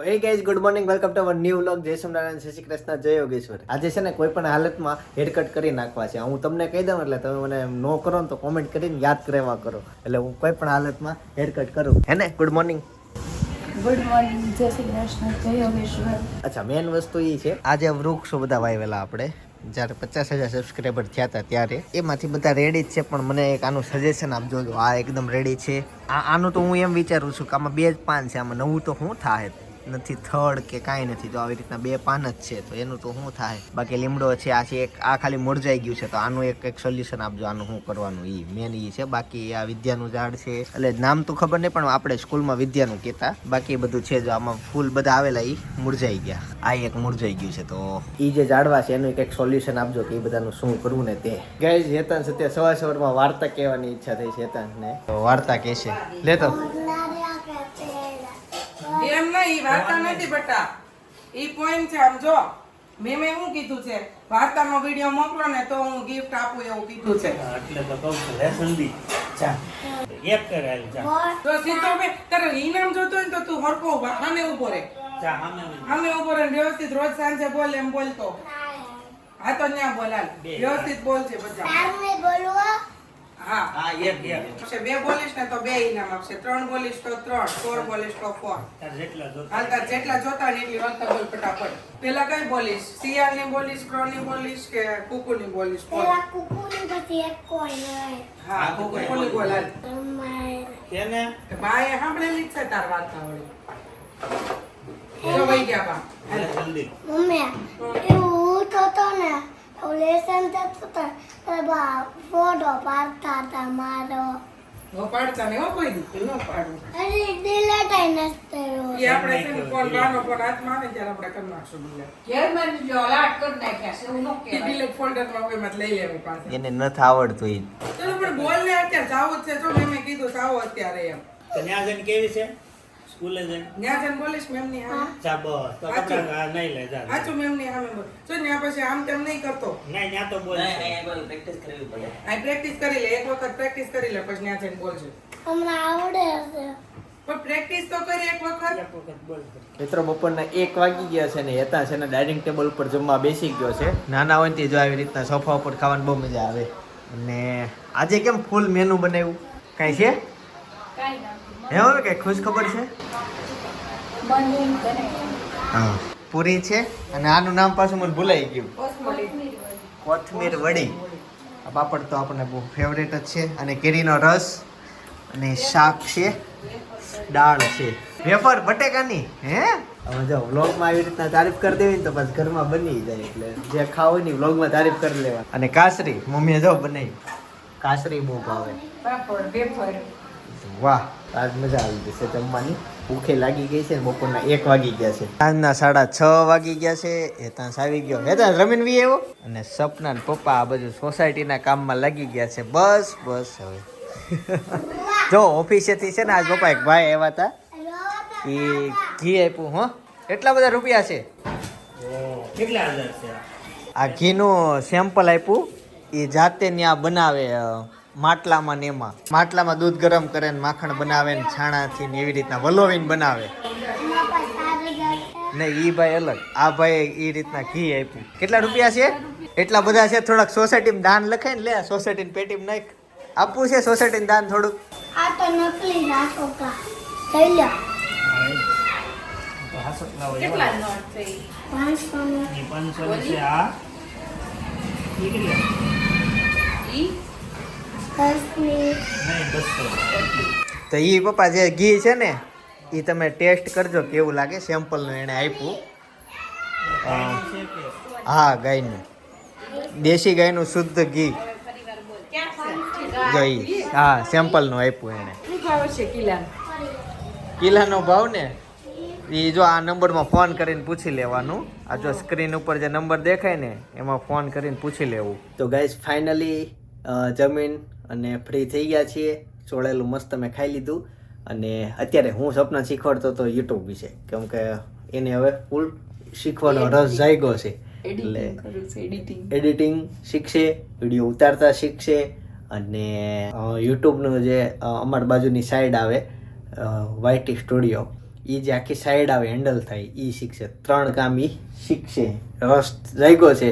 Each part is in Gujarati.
તો hey guys good morning welcome to our new vlog જય સ્વામિનારાયણ શ્રી કૃષ્ણ જય યોગેશ્વર. આજે છે ને કોઈ પણ હાલતમાં હેર કટ કરી નાખવા છે. હું તમને કહી દઉં એટલે તમે મને નો કરો ને તો કોમેન્ટ કરીને યાદ કરવા કરો. એટલે હું કોઈ પણ હાલતમાં હેરકટ કરું. હે ને? ગુડ મોર્નિંગ ગુડ મોર્નિંગ જય શ્રી કૃષ્ણ જય યોગેશ્વર. અચ્છા મેન વસ્તુ એ છે. આજે વૃક્ષો બધા વાવેલા આપણે. જ્યારે પચાસ હજાર સબસ્ક્રાઈબર થયા હતા ત્યારે. એમાંથી બધા રેડી જ છે પણ મને એક આનું સજેશન આપજો. આ એકદમ રેડી છે. આ આનું તો હું એમ વિચારું છું કે આમાં બે જ પાન છે. આમાં નવું તો હું થાય? નથી, થડ કે કાંઈ નથી, તો આવી રીતના બે પાન જ છે. તો એનું તો શું થાય? બાકી લીમડો છે, આ છે, એક આ ખાલી મુરઝાઈ ગયું છે, તો આનું એક એક સોલ્યુશન આપજો, આનું શું કરવાનું એ મેન એ છે. બાકી આ વિદ્યાનું ઝાડ છે. એટલે નામ તો ખબર નહીં, પણ આપણે સ્કૂલમાં વિદ્યાનું કહેતા. બાકી બધું છે જો, આમાં ફૂલ બધા આવેલા એ મુરઝાઈ ગયા. આ એક મુરઝાઈ ગયું છે, તો એ જે ઝાડવા છે, એનું એક એક સોલ્યુશન આપજો કે એ બધાનું શું કરવું ને તે. ગાઈઝ હેતાંશ સત્ય સવાર સવારમાં વાર્તા કહેવાની ઈચ્છા થઈ છે, હેતાંશને. તો વાર્તા કહેશે. લેતો. નહીં વાર્તા નથી બેટા. ઈ પોઈન્ટ છે સમજો જો. મેં મેં શું કીધું છે? વાર્તાનો વીડિયો મોકલો ને તો હું ગિફ્ટ આપું એવું કીધું છે. એટલે તો કહું છું લે સંદીપ જા. એક કરે હાલ જા. તો સીધો બે તારે ઈનામ જોતો હોય ને તો તું હરકો ઊભા સામે ઊભો રે જા સામે. સામે ઊભો રે વ્યવસ્થિત રોજ સાંજે બોલ એમ બોલતો. હા તો ન્યા બોલાલ વ્યવસ્થિત બોલ છે બધા હા. હા એક એક. આપશે બે બોલીશ ને તો બે ઇનામ આપશે. ત્રણ બોલીશ તો ત્રણ ફોર બોલીશ તો ફોર. તાર જેટલા જોતા હાલ તાર જેટલા જોતા ને એટલી વાર્તા બોલ ફટાફટ. પેલા કઈ બોલીશ? બોલીશ ક્રોની બોલીશ કે કુકુની બોલીશ? બોલ. કુકુ ની પછી એક કોઈ નહીં હા કુકુની બોલ. હાલ તમારે કેને બાએ સાંભળેલી છે તાર વાત સાંભળી જો ગયા બા. લે મમ્મી એવું થતો ને તો લેસન થતું તો તો ફોટો પાડતા હતા મારો નો પાડતા ને હો કોઈ દી નો પાડું. અરે ડિલેટ આઈ એ આપણે છે ને ફોન બાનો ફોન હાથમાં આવે ત્યારે આપણે કરી નાખશું બીજા ઈ folder માં કોઈ માં લઈ લેવું પાસે એને નથી આવડતું એ ચલો પણ બોલ ને અત્યારે જાવું છે. જો મેં મેં કીધું જાવો અત્યારે એમ. તો ન્યા જઈને કેવી છે? સ્કૂલે જાય. ન્યા જઈને બોલીશ મેમની હા. ચા બસ તો સાચું. કપડા આ નહીં લે જા. સાચું મેમની સામે બોલ. તો ન્યા પછી આમ તેમ નહીં કરતો. નહીં ન્યા તો બોલ. આ પ્રેક્ટિસ કરી લે એક વખત પ્રેક્ટિસ કરી લે પછી ન્યા જઈને બોલજો. અમને આવડે હશે. પણ પ્રેક્ટિસ તો કરી એક વખત. એક વખત બોલ. મિત્રો બપોરના એક વાગી ગયા છે ને હેતા છે ને ડાઇનિંગ ટેબલ ઉપર જમવા બેસી ગયો છે. નાના હોય ને જો આવી રીતના સોફા ઉપર ખાવાની બહુ મજા આવે. અને આજે કેમ ફૂલ મેનુ બનાવ્યું? કાંઈ છે? કાંઈ નથી. હે હવે કઈ ખુશ ખબર છે? હા. પૂરી છે અને આનું નામ પાછું મને ભૂલાઈ ગયું. કોથમીર વડી. આ પાપડ તો આપણને બહુ ફેવરેટ જ છે. અને કેરીનો રસ અને શાક છે. દાળ છે. વેફર, બટેકાની, હે? હવે જો, વ્લોગમાં આવી રીતના તારીફ કરી દેવી તો પછી ઘરમાં બની જાય એટલે જે ખાવ ને વ્લોગમાં તારીફ કરી લેવા અને કાસરી, મમ્મીએ જો બનાવી. કાસરી બહુ ભાવે. પાપડ વાહ આજ મજા આવી છે જમવાની. ભૂખે લાગી ગઈ છે બપોરના એક વાગી ગયા છે. સાંજના સાડા છ વાગી ગયા છે. હેતાંશ આવી ગયો. હેતાંશ રમીન વી આવ્યો અને સપના પપ્પા આ બધું સોસાયટીના કામમાં લાગી ગયા છે. બસ બસ હવે. જો ઓફિસેથી છે ને આજ પપ્પા એક ભાઈ આવ્યા હતા. એ ઘી આપ્યું હો. એટલા બધા રૂપિયા છે? કેટલા હજાર છે? આ? ઘીનું સેમ્પલ આપ્યું. એ જાતે ત્યાં બનાવે માટલામાં ને એમાં. માટલામાં દૂધ ગરમ કરે ને માખણ બનાવે ને છાણાથી ને એવી રીતના વલોવીને બનાવે. નહીં ને ઈ ભાઈ અલગ. આ ભાઈ એ રીતના ઘી આપ્યું. કેટલા રૂપિયા છે? એટલા બધા છે. થોડાક સોસાયટીમાં દાન લખાય ને લે સોસાયટીની પેટીમાં નાખ. આપવું છે સોસાયટીને દાન થોડુંક? આ તો નકલી રાખો કા લઈ લો. કેટલા નોટ છે? ઈ? પાંચસો નું ઈ પાંચસો ની છે આ. કેટલી? ઈ તો એ પપ્પા જે ઘી છે ને એ તમે ટેસ્ટ કરજો કેવું લાગે સેમ્પલનું એણે આપ્યું. હા, ગાયનું. દેશી ગાયનું શુદ્ધ ઘી. જોઈ હા સેમ્પલનું આપ્યું એણે કિલાનો ભાવ ને એ જો આ નંબરમાં ફોન કરીને પૂછી લેવાનું. આ જો સ્ક્રીન ઉપર જે નંબર દેખાય ને, એમાં ફોન કરીને પૂછી લેવું. તો ગાઈઝ ફાઇનલી જમીન અને ફ્રી થઈ ગયા છીએ. ચોળેલું મસ્ત મેં ખાઈ લીધું. અને અત્યારે હું સપના શીખવાડતો હતો યુટ્યુબ વિશે. કેમ કે એને હવે ફૂલ શીખવાનો રસ જાગ્યો છે. એટલે એડિટિંગ શીખશે વીડિયો ઉતારતા શીખશે. અને યુટ્યુબનું જે અમાર અમારી બાજુની સાઈડ આવે વાયટી સ્ટુડિયો એ જે આખી સાઈડ આવે હેન્ડલ થાય એ શીખશે. ત્રણ કામ એ શીખશે. રસ જાગ્યો છે.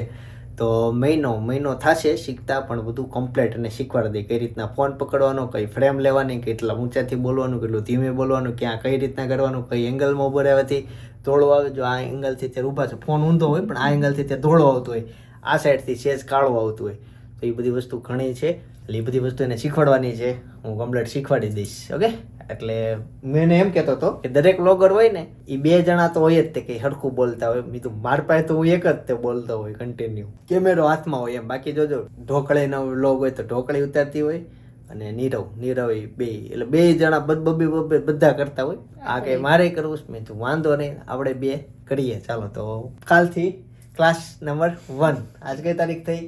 તો મહિનો મહિનો થશે શીખતા, પણ બધું કમ્પ્લીટ અને શીખવાડી દે કઈ રીતના ફોન પકડવાનો, કઈ ફ્રેમ લેવાની કેટલા ઊંચાથી બોલવાનું, કેટલું ધીમે બોલવાનું, ક્યાં કઈ રીતના કરવાનું, કઈ એંગલમાં ઊભો રહેવાથી ધોળો આવે. જો આ એંગલથી ત્યારે ઊભા છે, ફોન ઊંધો હોય, પણ આ એંગલથી ત્યાં ધોળો આવતો હોય. આ સાઈડથી સેજ કાળો આવતો હોય. તો એ બધી વસ્તુ ઘણી છે. એટલે એ બધી વસ્તુ એને શીખવાડવાની છે. હું કમ્પ્લેટ શીખવાડી દઈશ ઓકે એટલે મેં એને એમ કહેતો હતો કે દરેક બ્લોગર હોય ને એ બે જણા તો હોય જ તે કે હરખું બોલતા હોય. બીજું માર પાસે તો હું એક જ તે બોલતો હોય કન્ટિન્યુ કેમેરો હાથમાં હોય એમ. બાકી જોજો ઢોકળીનો વ્લોગ હોય તો ઢોકળી ઉતારતી હોય અને નીરવ નીરવ એ બે એટલે બે જણા બબ્બી બબે બબે બધા કરતા હોય. આ કે મારે કરવું છે? મેં તું વાંધો નહીં આપણે બે કરીએ. ચાલો તો કાલથી ક્લાસ નંબર વન આજ કઈ તારીખ થઈ?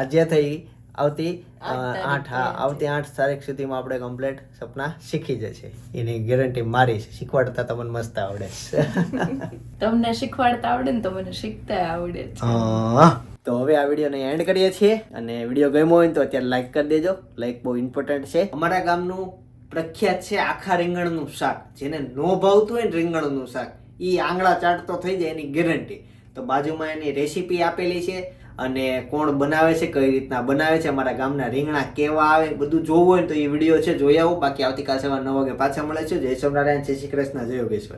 આજે થઈ આવતી આઠ હા આવતી આઠ તારીખ સુધીમાં આપણે કમ્પ્લીટ સપના શીખી જશે. એની ગેરંટી મારી છે. શીખવાડતા તમને મસ્ત આવડે તમને શીખવાડતા આવડે ને તો મને શીખતા આવડે હા. તો હવે આ વિડીયોને એન્ડ કરીએ છીએ. અને વીડિયો ગમ્યો હોય તો અત્યારે લાઈક કરી દેજો. લાઈક બહુ ઇમ્પોર્ટન્ટ છે. અમારા ગામનું પ્રખ્યાત છે આખા રીંગણનું શાક. જેને નો ભાવતું હોય ને રીંગણનું શાક. એ આંગળા ચાટતો થઈ જાય એની ગેરંટી તો બાજુમાં એની રેસીપી આપેલી છે. અને કોણ બનાવે છે, કઈ રીતના બનાવે છે, અમારા ગામના રીંગણા કેવા આવે, બધું જોવું હોય તો એ વીડિયો છે, જોઈ આવો. બાકી આવતીકાલ સવાર નવ વાગે પાછા મળે છે. જય સ્વામિનારાયણ, જય શ્રી કૃષ્ણ, જય યોગેશ્વર.